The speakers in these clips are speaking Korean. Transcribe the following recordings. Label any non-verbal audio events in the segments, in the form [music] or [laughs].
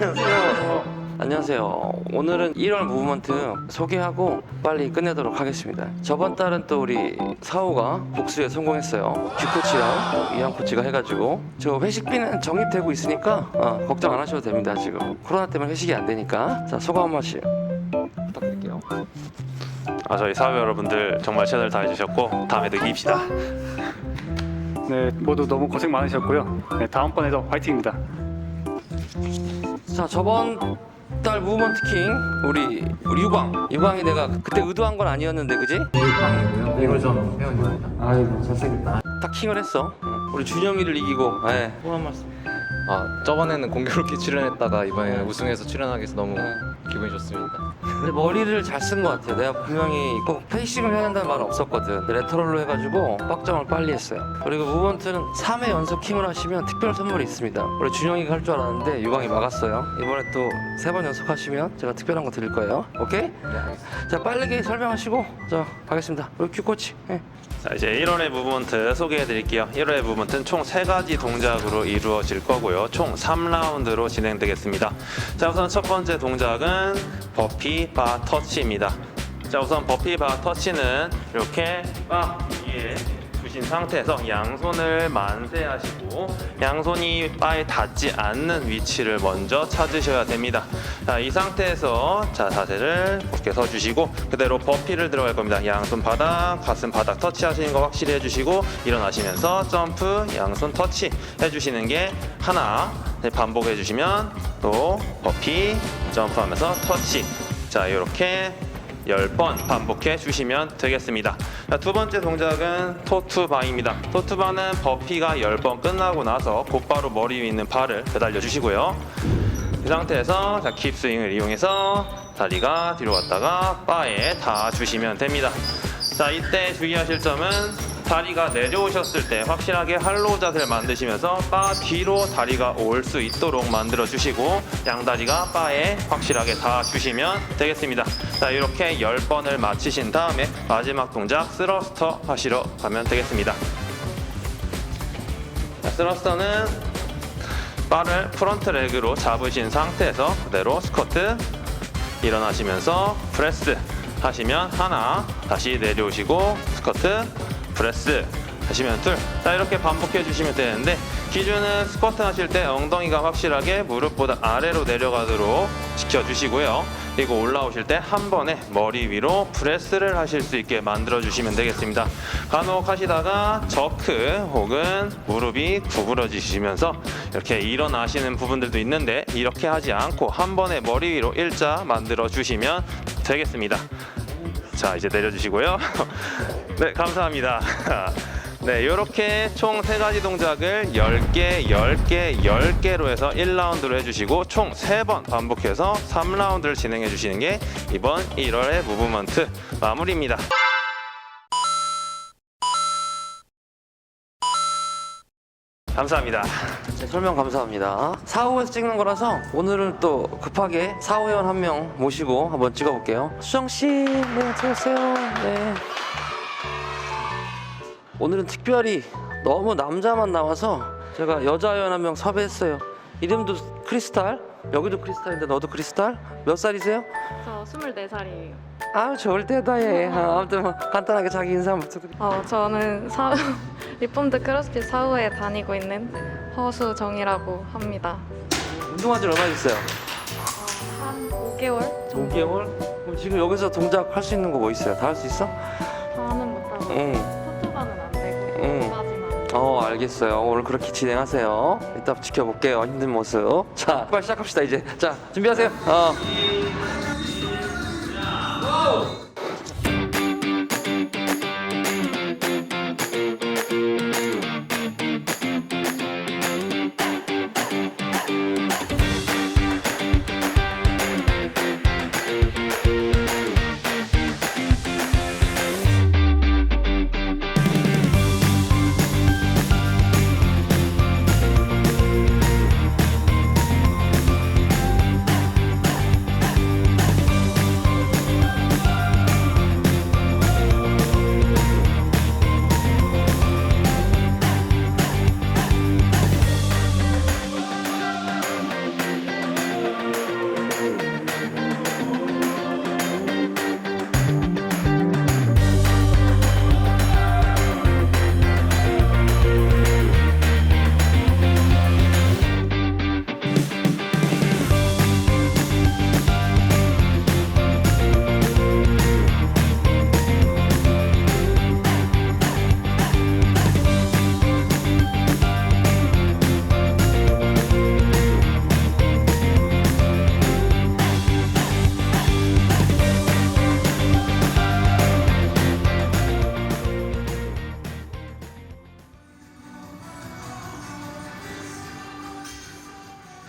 안녕하세요. 안녕하세요. 오늘은 1월 무브먼트 소개하고 빨리 끝내도록 하겠습니다. 저번 달은 또 우리 사호가 복수에 성공했어요. 규코치랑 이한 코치가 해가지고 저 회식비는 적립되고 있으니까 어, 걱정 안 하셔도 됩니다. 지금 코로나 때문에 회식이 안 되니까 자 소감 한 번씩 부탁드릴게요. 아, 저희 사회 여러분들 정말 최선을 다해주셨고 다음에도 이깁시다. 네, 모두 너무 고생 많으셨고요. 네, 다음번에도 화이팅입니다. 자 저번 달 무브먼트 킹 우리 우리 유광 유광이 내가 그때 의도한 건 아니었는데 그지? 이걸 좀 회원입니다. 아이고 잘생겼다. 딱 킹을 했어. 우리 준영이를 이기고. 예. 소감 말씀. 아 저번에는 공교롭게 출연했다가 이번에는 우승해서 출연하게 돼서 너무 기분이 좋습니다. 근데 머리를 잘 쓴 것 같아요. 내가 분명히 꼭 페이싱을 해야 된다는 말은 없었거든. 레터럴로 해가지고 빡정을 빨리 했어요. 그리고 무번트는 3회 연속 킹을 하시면 특별 선물이 있습니다. 원래 준영이가 할 줄 알았는데 유광이 막았어요. 이번에 또 세 번 연속 하시면 제가 특별한 거 드릴 거예요. 오케이? 자 빠르게 설명하시고 자 가겠습니다. 우리 큐코치. 예. 자, 이제 1월의 무브먼트 소개해 드릴게요. 1월의 무브먼트는 총 3가지 동작으로 이루어질 거고요. 총 3라운드로 진행되겠습니다. 자, 우선 첫 번째 동작은 버피 바 터치입니다. 자, 우선 버피 바 터치는 이렇게 바 위에 두신 상태에서 양손을 만세하시고 양손이 바에 닿지 않는 위치를 먼저 찾으셔야 됩니다. 자, 이 상태에서 자, 자세를 이렇게 서주시고 그대로 버피를 들어갈 겁니다. 양손 바닥, 가슴 바닥 터치하시는 거 확실히 해주시고 일어나시면서 점프, 양손 터치 해주시는 게 하나 네, 반복해 주시면 또 버피, 점프하면서 터치 자, 이렇게 10번 반복해 주시면 되겠습니다. 자, 두 번째 동작은 토투바입니다. 토투바는 버피가 10번 끝나고 나서 곧바로 머리 위에 있는 발을 매달려 주시고요. 이 상태에서 자, 킵스윙을 이용해서 다리가 뒤로 갔다가 바에 닿아 주시면 됩니다. 자, 이때 주의하실 점은 다리가 내려오셨을 때 확실하게 할로우 자세를 만드시면서 바 뒤로 다리가 올 수 있도록 만들어 주시고 양다리가 바에 확실하게 닿아 주시면 되겠습니다. 자, 이렇게 10번을 마치신 다음에 마지막 동작 스러스터 하시러 가면 되겠습니다. 자, 스러스터는 바를 프론트 레그로 잡으신 상태에서 그대로 스쿼트 일어나시면서 프레스 하시면 하나 다시 내려오시고 스쿼트 프레스 하시면 둘. 자 이렇게 반복해 주시면 되는데 기준은 스쿼트 하실 때 엉덩이가 확실하게 무릎보다 아래로 내려가도록 지켜주시고요. 그리고 올라오실 때 한 번에 머리 위로 프레스를 하실 수 있게 만들어 주시면 되겠습니다. 간혹 하시다가 저크 혹은 무릎이 구부러지시면서 이렇게 일어나시는 부분들도 있는데 이렇게 하지 않고 한 번에 머리 위로 일자 만들어 주시면 되겠습니다. 자 이제 내려주시고요. [laughs] 네 감사합니다. [laughs] 네 이렇게 총 세 가지 동작을 10개, 10개, 10개로 해서 1라운드로 해주시고 총 3번 반복해서 3라운드를 진행해 주시는 게 이번 1월의 무브먼트 마무리입니다. 감사합니다. 네, 설명 감사합니다. 4호에서 찍는 거라서 오늘은 또 급하게 4호 회원 한 명 모시고 한번 찍어볼게요. 수정 씨, 네, 들어오세요. 네. 오늘은 특별히 너무 남자만 나와서 제가 여자 회원 한 명 섭외했어요. 이름도 크리스탈. 여기도 크리스탈인데 너도 크리스탈? 몇 살이세요? 저 24살이에요. 아유 좋을 때다 얘. 아, 아무튼 뭐 간단하게 자기 인사 한번 부탁드립니다. 어, 저는 사, [laughs] 리폼드 크로스핏 사우에 다니고 있는 허수정이라고 합니다. 운동한 지 얼마 됐어요? 한 5개월 정도 5개월? 그럼 지금 여기서 동작 할 수 있는 거 뭐 있어요? 다 할 수 있어? 하는 못하고 응. 알겠어요. 오늘 그렇게 진행하세요. 이따 지켜볼게요. 힘든 모습. 자, 빨리 시작합시다 이제. 자, 준비하세요. 어.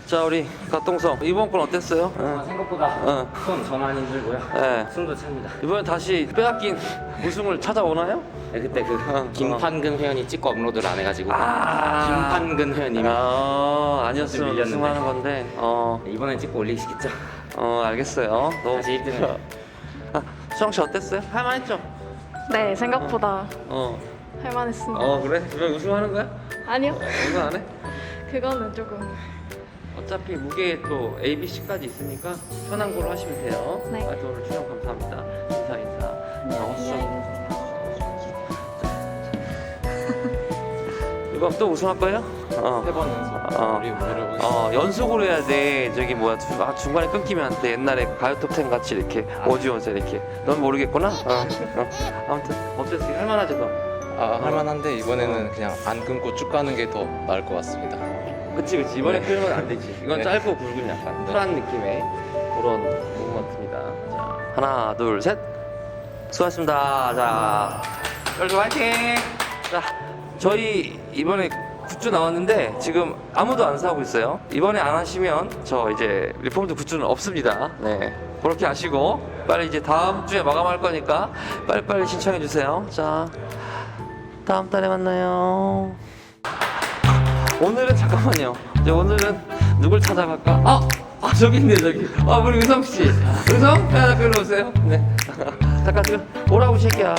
자 우리 가동성 이번 건 어땠어요? 응. 생각보다 응. 손 전환 힘들고요. 네. 숨도 찹니다. 이번에 다시 빼앗긴 우승을 찾아오나요? 네, 그때 그 어, 김판근 회원이 찍고 업로드를 안 해가지고 아. 김판근 회원님이 아 아니었으면 밀렸는데. 우승하는 건데 어, 이번엔 찍고 올리시겠죠? 어 알겠어요 너무 다시 1등을 아, 수정 씨 어땠어요? 할만했죠? 네, 생각보다 어, 할만했습니다. 어 그래? 이번 우승하는 거야? 아니요, 우승 안 해? 그거는 조금. 어차피 무게 또 A, B, C까지 있으니까 편한 걸로 하시면 돼요. 네. 아, 오늘 출연 감사합니다. 인사 인사. 어, 수정. 이번 또 우승할 거예요? 어. 세 번 연속 어. 우리. 어 연속으로 해야 돼. 저기 뭐야 주- 아, 중간에 끊기면 안 돼. 옛날에 가요톱텐 같이 이렇게 오디오에서 이렇게. 넌 모르겠구나. 어. 어. 아무튼 어땠어? 할만하지 너. 아, 할만한데 이번에는 그냥 안 끊고 쭉 가는 게 더 나을 것 같습니다. 그치 그치 이번에 끊으면 안 되지. 이건 네. 짧고 굵은 약간 네. 쿨한 느낌의 그런 무브먼트입니다. 자 하나 둘 셋. 수고하셨습니다. 자 열조 화이팅. 자 저희 이번에 굿즈 나왔는데 지금 아무도 안 사고 있어요. 이번에 안 하시면 저 이제 리폼드 굿즈는 없습니다. 네. 그렇게 아시고 빨리 이제 다음 주에 마감할 거니까 빨리빨리 신청해 주세요. 자 다음 달에 만나요. 오늘은 잠깐만요. 이제 오늘은 누굴 찾아갈까? 아, 아 저기 있네 저기. 아 우리 의성 씨. 의성? 야, 글로 오세요. 네. [laughs] 잠깐 지금 오라고 이 새끼야.